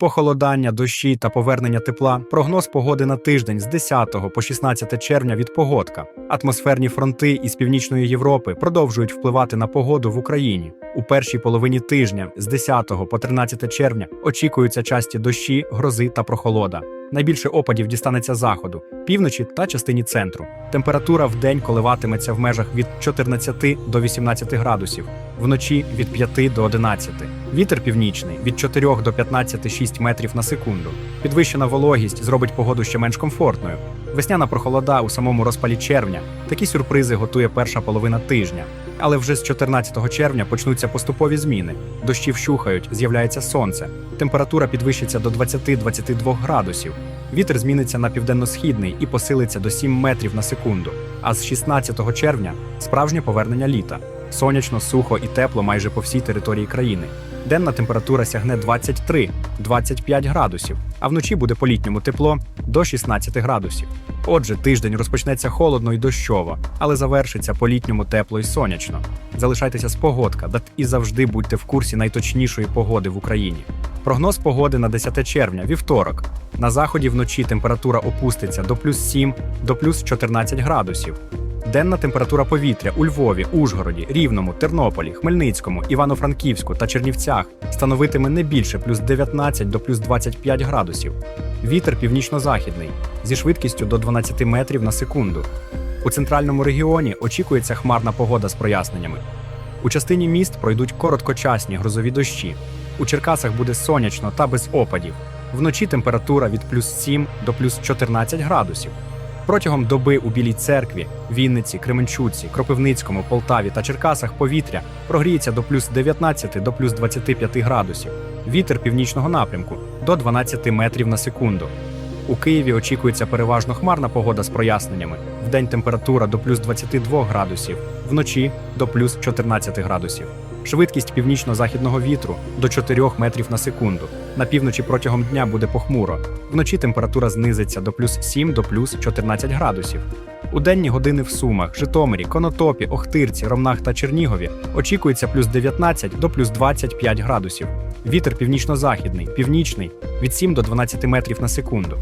Похолодання, дощі та повернення тепла. Прогноз погоди на тиждень з 10 по 16 червня від погодка. Атмосферні фронти із північної Європи продовжують впливати на погоду в Україні. У першій половині тижня з 10 по 13 червня очікуються часті дощі, грози та прохолода. Найбільше опадів дістанеться заходу, півночі та частині центру. Температура в день коливатиметься в межах від 14 до 18 градусів, вночі від 5 до 11. Вітер північний від 4 до 15,6 метрів на секунду. Підвищена вологість зробить погоду ще менш комфортною. Весняна прохолода у самому розпалі червня. Такі сюрпризи готує перша половина тижня. Але вже з 14 червня почнуться поступові зміни. Дощі вщухають, з'являється сонце. Температура підвищиться до 20-22 градусів. Вітер зміниться на південно-східний і посилиться до 7 метрів на секунду. А з 16 червня справжнє повернення літа. Сонячно, сухо і тепло майже по всій території країни. Денна температура сягне 23-25 градусів, а вночі буде по-літньому тепло до 16 градусів. Отже, тиждень розпочнеться холодно і дощово, але завершиться по-літньому тепло і сонячно. Залишайтеся з погодка, да і завжди будьте в курсі найточнішої погоди в Україні. Прогноз погоди на 10 червня, вівторок. На заході вночі температура опуститься до плюс 7 до плюс 14 градусів. Денна температура повітря у Львові, Ужгороді, Рівному, Тернополі, Хмельницькому, Івано-Франківську та Чернівцях становитиме не більше плюс 19 до плюс 25 градусів. Вітер північно-західний зі швидкістю до 12 метрів на секунду. У центральному регіоні очікується хмарна погода з проясненнями. У частині міст пройдуть короткочасні грозові дощі. У Черкасах буде сонячно та без опадів. Вночі температура від плюс 7 до плюс 14 градусів. Протягом доби у Білій церкві, Вінниці, Кременчуці, Кропивницькому, Полтаві та Черкасах повітря прогріється до плюс 19 до плюс 25 градусів. Вітер північного напрямку до 12 метрів на секунду. У Києві очікується переважно хмарна погода з проясненнями. Вдень температура до плюс 22 градусів, вночі до плюс 14 градусів. Швидкість північно-західного вітру до 4 метрів на секунду. На півночі протягом дня буде похмуро. Вночі температура знизиться до плюс 7 до плюс 14 градусів. У денні години в Сумах, Житомирі, Конотопі, Охтирці, Ромнах та Чернігові очікується плюс 19 до плюс 25 градусів. Вітер північно-західний, північний від 7 до 12 метрів на секунду.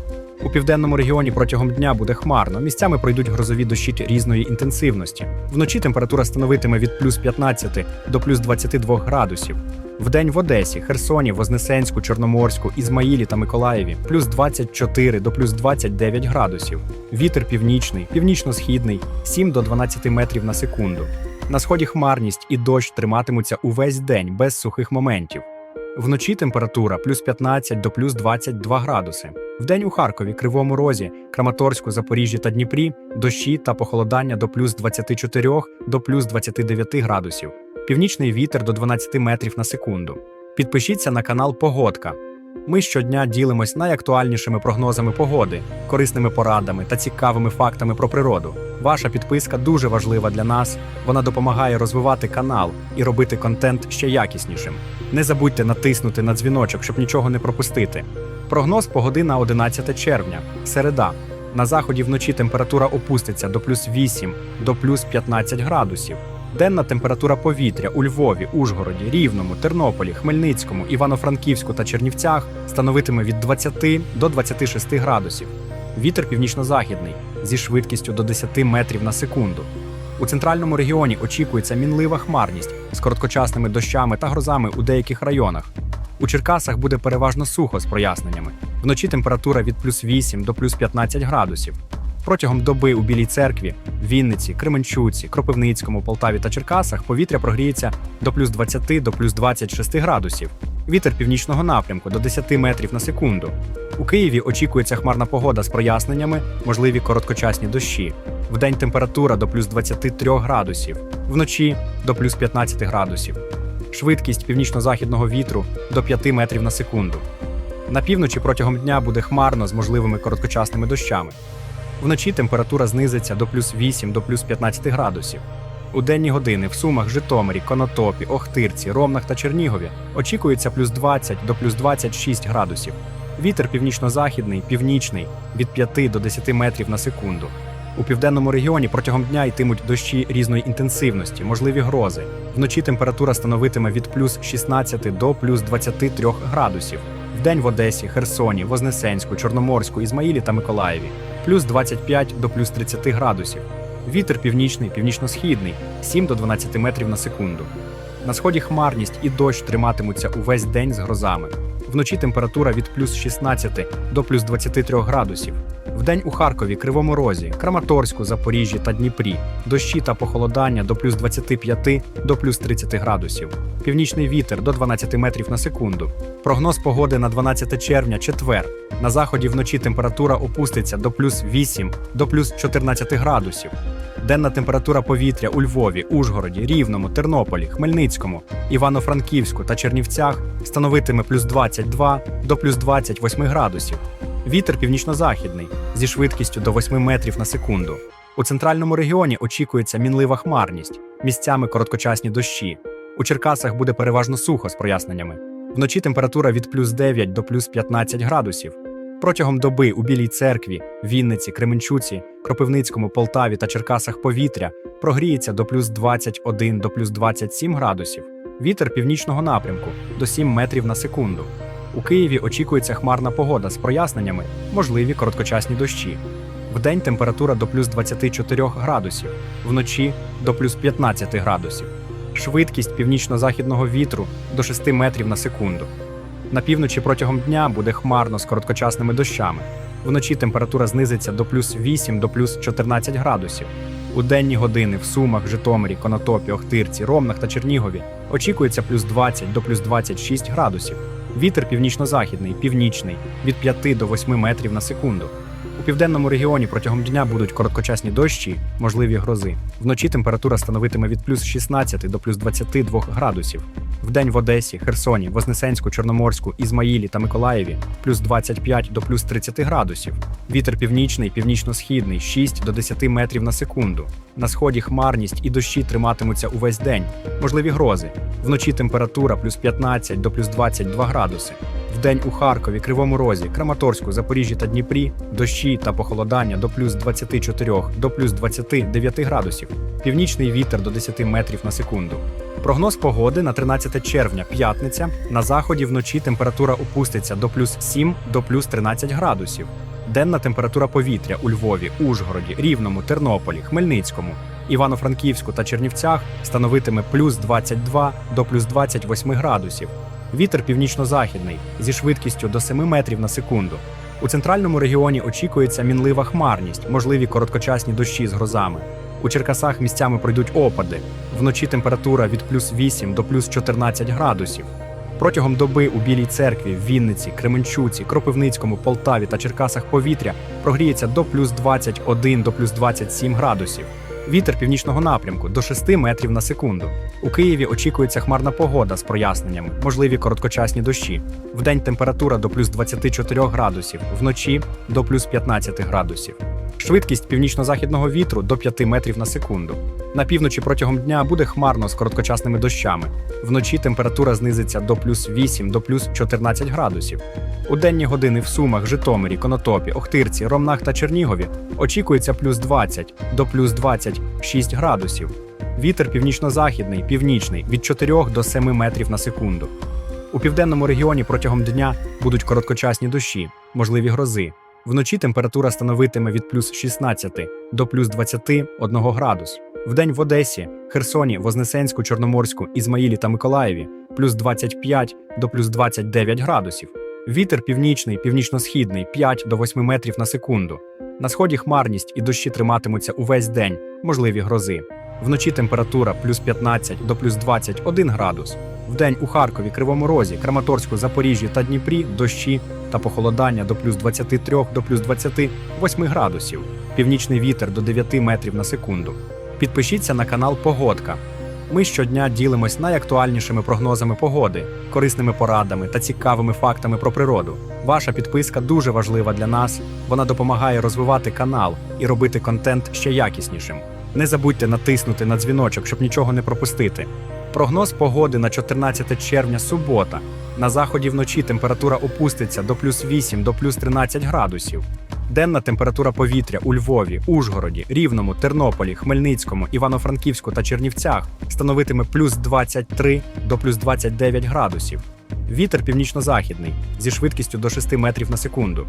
У південному регіоні протягом дня буде хмарно. Місцями пройдуть грозові дощі різної інтенсивності. Вночі температура становитиме від плюс 15 до плюс 22 градусів. Вдень в Одесі, Херсоні, Вознесенську, Чорноморську, Ізмаїлі та Миколаєві плюс 24 до плюс 29 градусів. Вітер північний, північно-східний 7 до 12 метрів на секунду. На сході хмарність і дощ триматимуться увесь день без сухих моментів. Вночі температура плюс 15 до плюс 22 градуси. Вдень у Харкові, Кривому Розі, Краматорську, Запоріжжі та Дніпрі дощі та похолодання до плюс 24 до плюс 29 градусів. Північний вітер до 12 метрів на секунду. Підпишіться на канал Погодка. Ми щодня ділимось найактуальнішими прогнозами погоди, корисними порадами та цікавими фактами про природу. Ваша підписка дуже важлива для нас. Вона допомагає розвивати канал і робити контент ще якіснішим. Не забудьте натиснути на дзвіночок, щоб нічого не пропустити. Прогноз погоди на 11 червня, середа. На заході вночі температура опуститься до плюс 8 до плюс 15 градусів. Денна температура повітря у Львові, Ужгороді, Рівному, Тернополі, Хмельницькому, Івано-Франківську та Чернівцях становитиме від 20 до 26 градусів. Вітер північно-західний зі швидкістю до 10 метрів на секунду. У центральному регіоні очікується мінлива хмарність з короткочасними дощами та грозами у деяких районах. У Черкасах буде переважно сухо з проясненнями. Вночі температура від плюс 8 до плюс 15 градусів. Протягом доби у Білій церкві, Вінниці, Кременчуці, Кропивницькому, Полтаві та Черкасах повітря прогріється до плюс 20 до плюс 26 градусів. Вітер північного напрямку до 10 метрів на секунду. У Києві очікується хмарна погода з проясненнями, можливі короткочасні дощі. Вдень температура до плюс 23 градусів, вночі до плюс 15 градусів. Швидкість північно-західного вітру до 5 метрів на секунду. На півночі протягом дня буде хмарно з можливими короткочасними дощами. Вночі температура знизиться до плюс 8 до плюс 15 градусів. У денні години в Сумах, Житомирі, Конотопі, Охтирці, Ромнах та Чернігові очікується плюс 20 до плюс 26 градусів. Вітер північно-західний, північний від 5 до 10 метрів на секунду. У південному регіоні протягом дня йтимуть дощі різної інтенсивності, можливі грози. Вночі температура становитиме від плюс 16 до плюс 23 градусів. Вдень в Одесі, Херсоні, Вознесенську, Чорноморську, Ізмаїлі та Миколаєві плюс 25 до плюс 30 градусів. Вітер північний, північно-східний 7 до 12 метрів на секунду. На сході хмарність і дощ триматимуться увесь день з грозами. Вночі температура від плюс 16 до плюс 23 градусів. Вдень у Харкові, Кривому Розі, Краматорську, Запоріжжі та Дніпрі дощі та похолодання до плюс 25 до плюс 30 градусів. Північний вітер до 12 метрів на секунду. Прогноз погоди на 12 червня, четвер. На заході вночі температура опуститься до плюс 8 до плюс 14 градусів. Денна температура повітря у Львові, Ужгороді, Рівному, Тернополі, Хмельницькому, Івано-Франківську та Чернівцях становитиме плюс 22 до плюс 28 градусів. Вітер північно-західний зі швидкістю до 8 метрів на секунду. У центральному регіоні очікується мінлива хмарність, місцями короткочасні дощі. У Черкасах буде переважно сухо з проясненнями. Вночі температура від плюс 9 до плюс 15 градусів. Протягом доби у Білій церкві, Вінниці, Кременчуці, Кропивницькому, Полтаві та Черкасах повітря прогріється до плюс 21 до плюс 27 градусів. Вітер північного напрямку до 7 метрів на секунду. У Києві очікується хмарна погода з проясненнями, можливі короткочасні дощі. Вдень температура до плюс 24 градусів, вночі до плюс 15 градусів. Швидкість північно-західного вітру до 6 метрів на секунду. На півночі протягом дня буде хмарно з короткочасними дощами. Вночі температура знизиться до плюс 8 до плюс 14 градусів. У денні години в Сумах, Житомирі, Конотопі, Охтирці, Ромнах та Чернігові очікується плюс 20 до плюс 26 градусів. Вітер північно-західний, північний від 5 до 8 метрів на секунду. У південному регіоні протягом дня будуть короткочасні дощі, можливі грози. Вночі температура становитиме від плюс 16 до плюс 22 градусів. Вдень в Одесі, Херсоні, Вознесенську, Чорноморську, Ізмаїлі та Миколаєві плюс 25 до плюс 30 градусів. Вітер північний, північно-східний 6 до 10 метрів на секунду. На сході хмарність і дощі триматимуться увесь день. Можливі грози. Вночі температура плюс 15 до плюс 22 градуси. Вдень у Харкові, Кривому Розі, Краматорську, Запоріжжі та Дніпрі дощі та похолодання до плюс 24 до плюс 29 градусів. Північний вітер до 10 метрів на секунду. Прогноз погоди на 13 червня, п'ятниця. На заході вночі температура опуститься до плюс 7 до плюс 13 градусів. Денна температура повітря у Львові, Ужгороді, Рівному, Тернополі, Хмельницькому, Івано-Франківську та Чернівцях становитиме плюс 22 до плюс 28 градусів. Вітер північно-західний зі швидкістю до 7 метрів на секунду. У центральному регіоні очікується мінлива хмарність, можливі короткочасні дощі з грозами. У Черкасах місцями пройдуть опади. Вночі температура від плюс 8 до плюс 14 градусів. Протягом доби у Білій церкві, Вінниці, Кременчуці, Кропивницькому, Полтаві та Черкасах повітря прогріється до плюс 21 до плюс 27 градусів. Вітер північного напрямку до 6 метрів на секунду. У Києві очікується хмарна погода з проясненнями, можливі короткочасні дощі. Вдень температура до плюс 24 градусів, вночі до плюс 15 градусів. Швидкість північно-західного вітру до 5 метрів на секунду. На півночі протягом дня буде хмарно з короткочасними дощами. Вночі температура знизиться до плюс 8 до плюс 14 градусів. У денні години в Сумах, Житомирі, Конотопі, Охтирці, Ромнах та Чернігові очікується плюс 20 до плюс 26 градусів. Вітер північно-західний, північний від 4 до 7 метрів на секунду. У південному регіоні протягом дня будуть короткочасні дощі, можливі грози. Вночі температура становитиме від плюс 16 до плюс 21 градус. Вдень в Одесі, Херсоні, Вознесенську, Чорноморську, Ізмаїлі та Миколаєві плюс 25 до плюс 29 градусів. Вітер північний, північно-східний 5 до 8 метрів на секунду. На сході хмарність і дощі триматимуться увесь день, можливі грози. Вночі температура плюс 15 до плюс 21 градус. Вдень у Харкові, Кривому Розі, Краматорську, Запоріжжі та Дніпрі дощі та похолодання до плюс 23 до плюс 28 градусів. Північний вітер до 9 метрів на секунду. Підпишіться на канал Погодка. Ми щодня ділимось найактуальнішими прогнозами погоди, корисними порадами та цікавими фактами про природу. Ваша підписка дуже важлива для нас. Вона допомагає розвивати канал і робити контент ще якіснішим. Не забудьте натиснути на дзвіночок, щоб нічого не пропустити. Прогноз погоди на 14 червня субота. На заході вночі температура опуститься до плюс 8 до плюс 13 градусів. Денна температура повітря у Львові, Ужгороді, Рівному, Тернополі, Хмельницькому, Івано-Франківську та Чернівцях становитиме плюс 23 до плюс 29 градусів. Вітер північно-західний зі швидкістю до 6 метрів на секунду.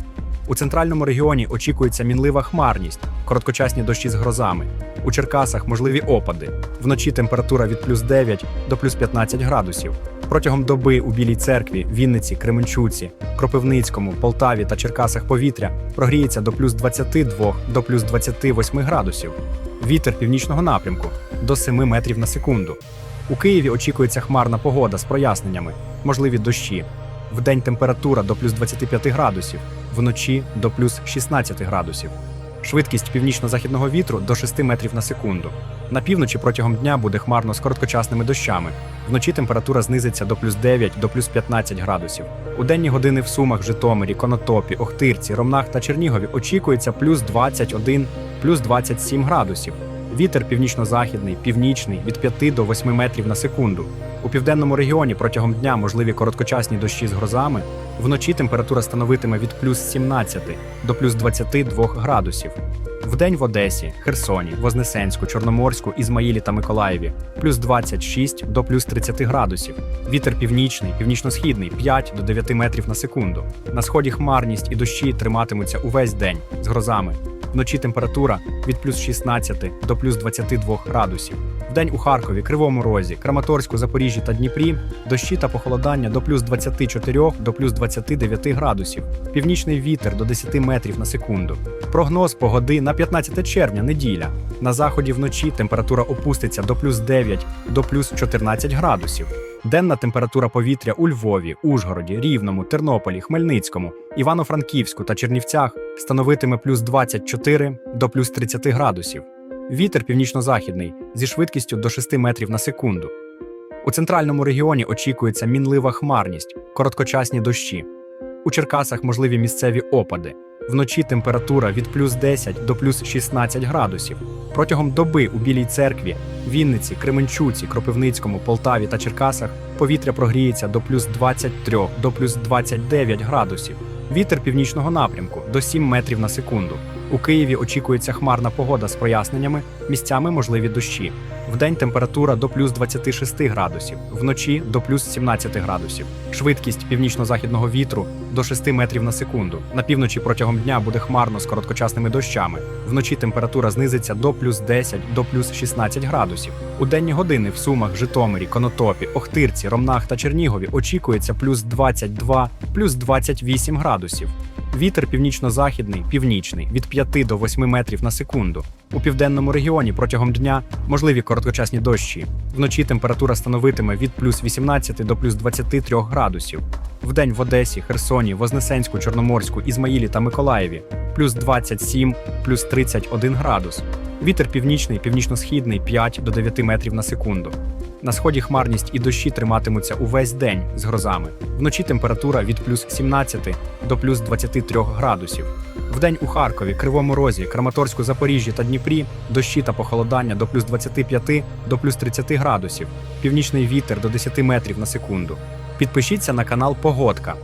У центральному регіоні очікується мінлива хмарність, короткочасні дощі з грозами. У Черкасах можливі опади. Вночі температура від плюс 9 до плюс 15 градусів. Протягом доби у Білій церкві, Вінниці, Кременчуці, Кропивницькому, Полтаві та Черкасах повітря прогріється до плюс 22 до плюс 28 градусів. Вітер північного напрямку до 7 метрів на секунду. У Києві очікується хмарна погода з проясненнями, можливі дощі. Вдень температура до плюс 25 градусів, вночі до плюс 16 градусів. Швидкість північно-західного вітру до 6 метрів на секунду. На півночі протягом дня буде хмарно з короткочасними дощами. Вночі температура знизиться до плюс 9 до плюс 15 градусів. У денні години в Сумах, Житомирі, Конотопі, Охтирці, Ромнах та Чернігові очікується плюс 21, плюс 27 градусів. Вітер північно-західний, північний від 5 до 8 метрів на секунду. У південному регіоні протягом дня можливі короткочасні дощі з грозами. Вночі температура становитиме від плюс 17 до плюс 22 градусів. Вдень в Одесі, Херсоні, Вознесенську, Чорноморську, Ізмаїлі та Миколаєві плюс 26 до плюс 30 градусів. Вітер північний, північно-східний 5 до 9 метрів на секунду. На сході хмарність і дощі триматимуться увесь день з грозами. Вночі температура від плюс 16 до плюс 22 градусів. Вдень у Харкові, Кривому Розі, Краматорську, Запоріжжі та Дніпрі дощі та похолодання до плюс 24 до плюс 29 градусів. Північний вітер до 10 метрів на секунду. Прогноз погоди на 15 червня, неділя. На заході вночі температура опуститься до плюс 9 до плюс 14 градусів. Денна температура повітря у Львові, Ужгороді, Рівному, Тернополі, Хмельницькому, Івано-Франківську та Чернівцях становитиме плюс 24 до плюс 30 градусів. Вітер північно-західний зі швидкістю до 6 метрів на секунду. У центральному регіоні очікується мінлива хмарність, короткочасні дощі. У Черкасах можливі місцеві опади. Вночі температура від плюс 10 до плюс 16 градусів. Протягом доби у Білій церкві, Вінниці, Кременчуці, Кропивницькому, Полтаві та Черкасах повітря прогріється до плюс 23 до плюс 29 градусів. Вітер північного напрямку до 7 метрів на секунду. У Києві очікується хмарна погода з проясненнями, місцями можливі дощі. Вдень температура до плюс 26 градусів, вночі до плюс 17 градусів. Швидкість північно-західного вітру до 6 метрів на секунду. На півночі протягом дня буде хмарно з короткочасними дощами. Вночі температура знизиться до плюс 10 до плюс 16 градусів. У денні години в Сумах, Житомирі, Конотопі, Охтирці, Ромнах та Чернігові очікується плюс 22, плюс 28 градусів. Вітер північно-західний, північний від 5 до 8 метрів на секунду. У південному регіоні протягом дня можливі короткочасні дощі. Вночі температура становитиме від плюс 18 до плюс 23 градусів. Вдень в Одесі, Херсоні, Вознесенську, Чорноморську, Ізмаїлі та Миколаєві плюс 27, плюс 31 градус. Вітер північний, північно-східний 5 до 9 метрів на секунду. На сході хмарність і дощі триматимуться увесь день з грозами. Вночі температура від плюс 17 до плюс 23 градусів. Вдень у Харкові, Кривому Розі, Краматорську, Запоріжжі та Дніпрі дощі та похолодання до плюс 25 до плюс 30 градусів. Північний вітер до 10 метрів на секунду. Підпишіться на канал Погодка.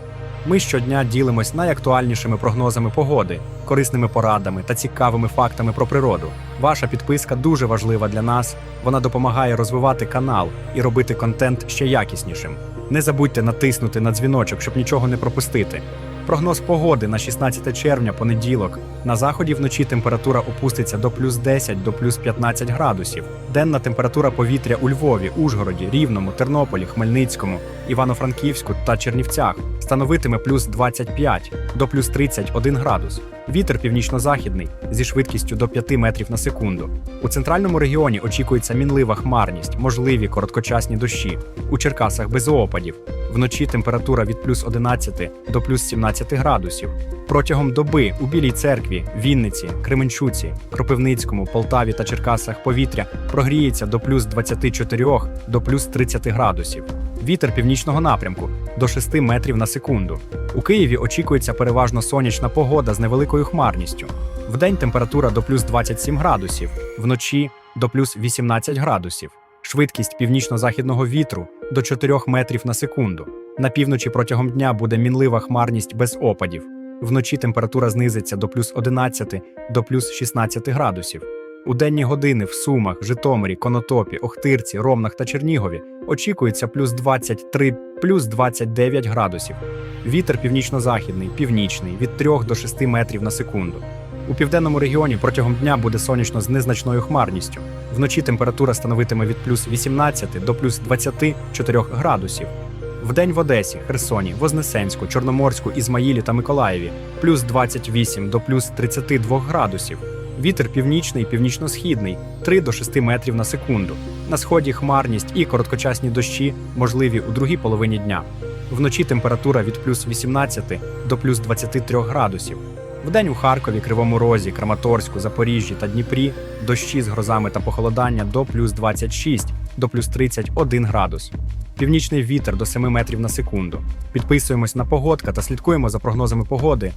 Ми щодня ділимось найактуальнішими прогнозами погоди, корисними порадами та цікавими фактами про природу. Ваша підписка дуже важлива для нас. Вона допомагає розвивати канал і робити контент ще якіснішим. Не забудьте натиснути на дзвіночок, щоб нічого не пропустити. Прогноз погоди на 16 червня, понеділок. На заході вночі температура опуститься до плюс 10 до плюс 15 градусів. Денна температура повітря у Львові, Ужгороді, Рівному, Тернополі, Хмельницькому, Івано-Франківську та Чернівцях становитиме плюс 25 до плюс 31 градус. Вітер північно-західний зі швидкістю до 5 метрів на секунду. У центральному регіоні очікується мінлива хмарність, можливі короткочасні дощі. У Черкасах без опадів. Вночі температура від плюс 11 до плюс 17 градусів. Протягом доби у Білій церкві, Вінниці, Кременчуці, Кропивницькому, Полтаві та Черкасах повітря прогріється до плюс 24 до плюс 30 градусів. Вітер північного напрямку до 6 метрів на секунду. У Києві очікується переважно сонячна погода з невеликою хмарністю. Вдень температура до плюс 27 градусів, вночі до плюс 18 градусів. Швидкість північно-західного вітру до 4 метрів на секунду. На півночі протягом дня буде мінлива хмарність без опадів. Вночі температура знизиться до плюс 11 до плюс 16 градусів. У денні години в Сумах, Житомирі, Конотопі, Охтирці, Ромнах та Чернігові очікується плюс 23, плюс 29 градусів. Вітер північно-західний, північний від 3 до 6 метрів на секунду. У південному регіоні протягом дня буде сонячно з незначною хмарністю. Вночі температура становитиме від плюс 18 до плюс 24 градусів. Вдень в Одесі, Херсоні, Вознесенську, Чорноморську, Ізмаїлі та Миколаєві плюс 28 до плюс 32 градусів. Вітер північний, північно-східний 3 до 6 метрів на секунду. На сході хмарність і короткочасні дощі можливі у другій половині дня. Вночі температура від плюс 18 до плюс 23 градусів. Вдень у Харкові, Кривому Розі, Краматорську, Запоріжжі та Дніпрі дощі з грозами та похолодання до плюс 26 до плюс 31 градус. Північний вітер до 7 метрів на секунду. Підписуємось на погодка та слідкуємо за прогнозами погоди